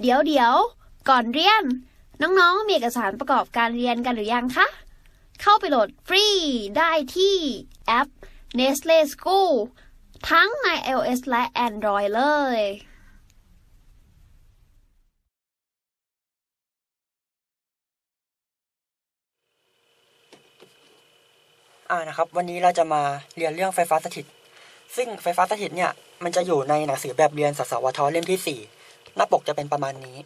เดี๋ยวเดี๋ยวก่อนเรียน น้องๆ มีเอกสารประกอบการเรียนกันหรือยังคะ เข้าไปโหลดฟรีได้ที่แอป Nestle School ทั้งใน iOS และ Android เลยอ่านะครับ วันนี้เราจะมาเรียนเรื่องไฟฟ้าสถิต ซึ่งไฟฟ้าสถิตเนี่ย มันจะอยู่ในหนังสือแบบเรียนสสวทเล่มที่ 4 หน้าปกจะเป็นประมาณนี้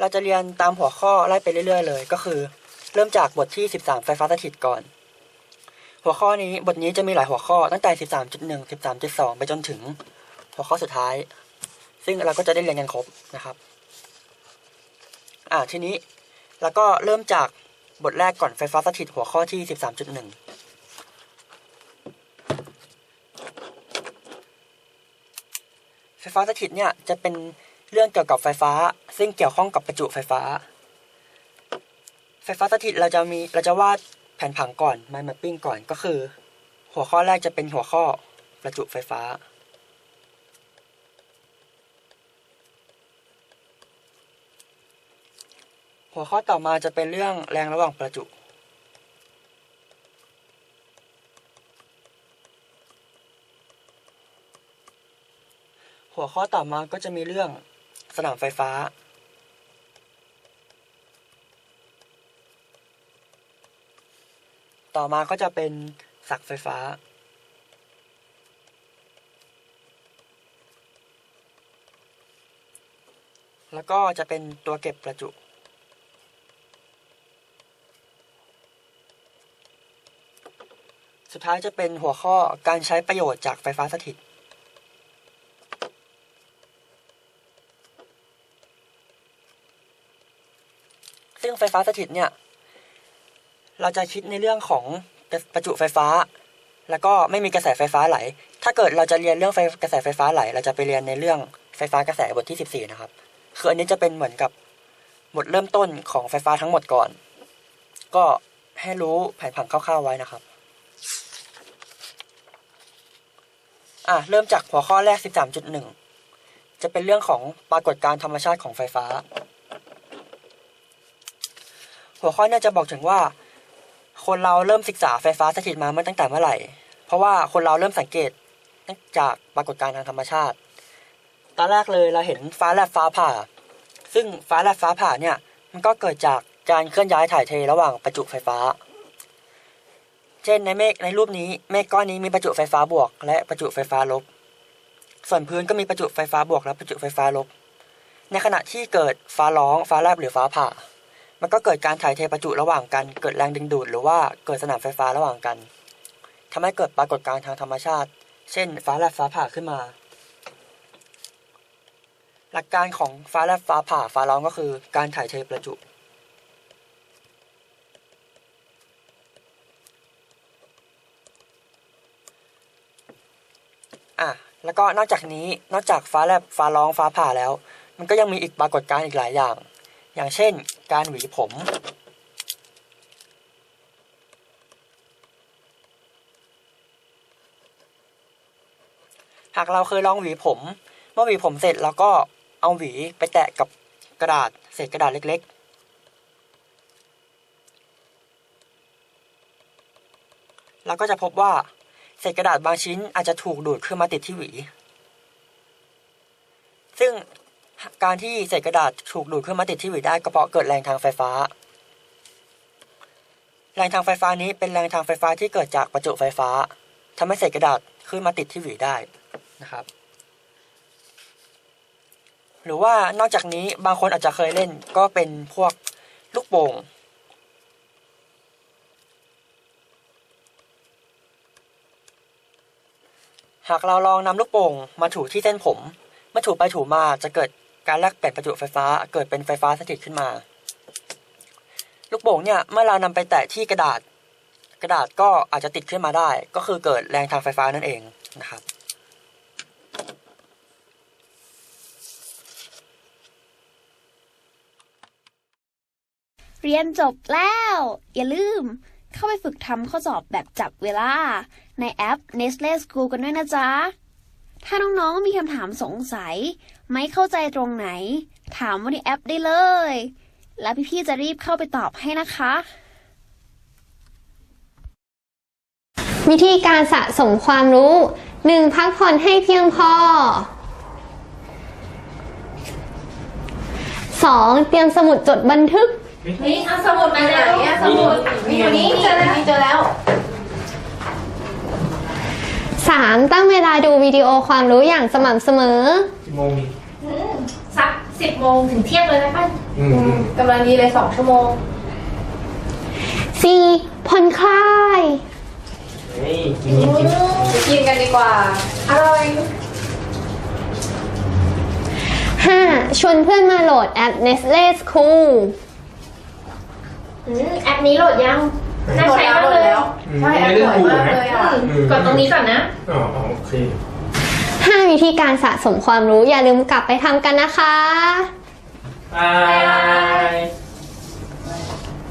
เราจะเรียนตามหัวข้อไล่ไปเรื่อย ๆ เลย ก็คือ เริ่มจากบทที่ 13 ไฟฟ้าสถิตก่อน หัวข้อนี้บทนี้จะมีหลายหัวข้อตั้งแต่ 13.1 13.2 ไปจนถึง หัวข้อสุดท้าย ซึ่งเราก็จะได้เรียนกันครบนะครับอ่าทีนี้แล้วก็เริ่มจากบทแรกก่อนไฟฟ้าสถิตหัวข้อที่ 13.1 ไฟฟ้าสถิตเนี่ยจะเป็นเรื่องเกี่ยวกับไฟฟ้า ซึ่งเกี่ยวข้องกับประจุไฟฟ้า ไฟฟ้าสถิตเราจะมีเราจะวาดแผนผังก่อน mind mapping ก่อนก็คือ หัวข้อแรกจะเป็นหัวข้อประจุไฟฟ้า หัวข้อต่อมาจะเป็นเรื่องแรงระหว่างประจุ หัวข้อต่อมาก็จะมีเรื่องสนามไฟฟ้า ต่อมาก็จะเป็นสักไฟฟ้า แล้วก็จะเป็นตัวเก็บประจุสุดท้ายจะเป็นหัวข้อการใช้ประโยชน์จากไฟฟ้าสถิต ซึ่งไฟฟ้าสถิตเนี่ย เราจะคิดในเรื่องของประจุไฟฟ้า แล้วก็ไม่มีกระแสไฟฟ้าไหล ถ้าเกิดเราจะเรียนเรื่องไฟกระแสไฟฟ้าไหล เราจะไปเรียนในเรื่องไฟฟ้ากระแสบทที่ 14 นะครับ คืออันนี้จะเป็นเหมือนกับบทเริ่มต้นของไฟฟ้าทั้งหมดก่อน ก็ให้รู้แผนผังคร่าวๆไว้นะครับ อะเริ่มจากหัวข้อแรก 13.1 จะเป็นเรื่องของปรากฏการณ์ธรรมชาติของไฟฟ้า หัวข้อเนี่ยจะบอกถึงว่า คนเราเริ่มศึกษาไฟฟ้าสถิตมาเมื่อตั้งแต่เมื่อไหร่ เพราะว่าคนเราเริ่มสังเกตจากปรากฏการณ์ทางธรรมชาติ ตอนแรกเลยเราเห็นฟ้าแลบฟ้าผ่า ซึ่งฟ้าแลบฟ้าผ่าเนี่ย มันก็เกิดจากการเคลื่อนย้ายถ่ายเทระหว่างประจุไฟฟ้า เช่นในเมฆในรูปนี้เมฆก้อนนี้มีประจุไฟฟ้าบวก และประจุไฟฟ้าลบ ส่วนพื้นก็มีประจุไฟฟ้าบวกและประจุไฟฟ้าลบ ในขณะที่เกิดฟ้าร้องฟ้าแลบหรือฟ้าผ่า มันก็เกิดการถ่ายเทประจุระหว่างกัน เกิดแรงดึงดูด หรือว่าเกิดสนามไฟฟ้าระหว่างกันทำให้เกิดปรากฏการณ์ทางธรรมชาติ เช่น ฟ้าแลบฟ้าผ่าขึ้นมา หลักการของฟ้าแลบฟ้าผ่าฟ้าร้องก็คือ การถ่ายเทประจุ อะ แล้วก็นอกจากนี้ นอกจากฟ้าแลบฟ้าร้องฟ้าผ่าแล้ว มันก็ยังมีอีกปรากฏการณ์อีกหลายอย่าง อย่างเช่นการหวีผม หากเราเคยลองหวีผม เมื่อหวีผมเสร็จเราก็เอาหวีไปแตะกับกระดาษเศษกระดาษเล็กๆ เราก็จะพบว่าเศษกระดาษบางชิ้นอาจจะถูกดูดขึ้นมาติดที่หวี ซึ่ง การที่เศษกระดาษถูกดูดขึ้นมาติดที่หวีได้ก็เพราะเกิดแรงทางไฟฟ้า แรงทางไฟฟ้านี้เป็นแรงทางไฟฟ้าที่เกิดจากประจุไฟฟ้าทำให้เศษกระดาษขึ้นมาติดที่หวีได้นะครับ หรือว่านอกจากนี้บางคนอาจจะเคยเล่นก็เป็นพวกลูกโป่งหากเราลองนำลูกโป่งมาถูที่เส้นผม เมื่อถูไปถูมาจะเกิด การแลกเปลี่ยนประจุไฟฟ้าเกิดเป็นไฟฟ้าสถิตขึ้นมา ลูกโป่งเนี่ยเมื่อเรานำไปแตะที่กระดาษ กระดาษก็อาจจะติดขึ้นมาได้ ก็คือเกิดแรงทางไฟฟ้านั่นเองนะครับเรียนจบแล้ว อย่าลืม เข้าไปฝึกทำข้อสอบแบบจับเวลา ในแอป Nestle School กันด้วยนะจ๊ะ ถ้าน้องๆมีคำถามสงสัย ไม่เข้าใจตรงไหน ถามว่าในแอปได้เลย แล้วพี่ๆจะรีบเข้าไปตอบให้นะคะ วิธีการสะสมความรู้ 1. พักผ่อนให้เพียงพอ 2. เตรียมสมุดจดบันทึก นี่เอาสมุดมาไหนอะสมุดมีอยู่นี่เจอแล้วเจอแล้ว 3. ตั้งเวลาดูวิดีโอความรู้อย่างสม่ำเสมอ กี่โมงนี่สักสิบโมงถึงเที่ยงเลยนะป้าอืมกำลังดีเลยสองชั่วโมง 4. ผ่อนคลาย เฮ้ยกินกินกินกินกันดีกว่า อร่อย 5. ชวนเพื่อนมาโหลดแอป Nestle School อืมแอปนี้โหลดยัง น่าใช้มากเลยอืมไม่ได้ถูกนะอืม กดตรงนี้ก่อนนะอ๋ออ๋อโอเค 5 วิธีการสะสมความรู้อย่าลืมกลับไปทำกันนะคะ บาย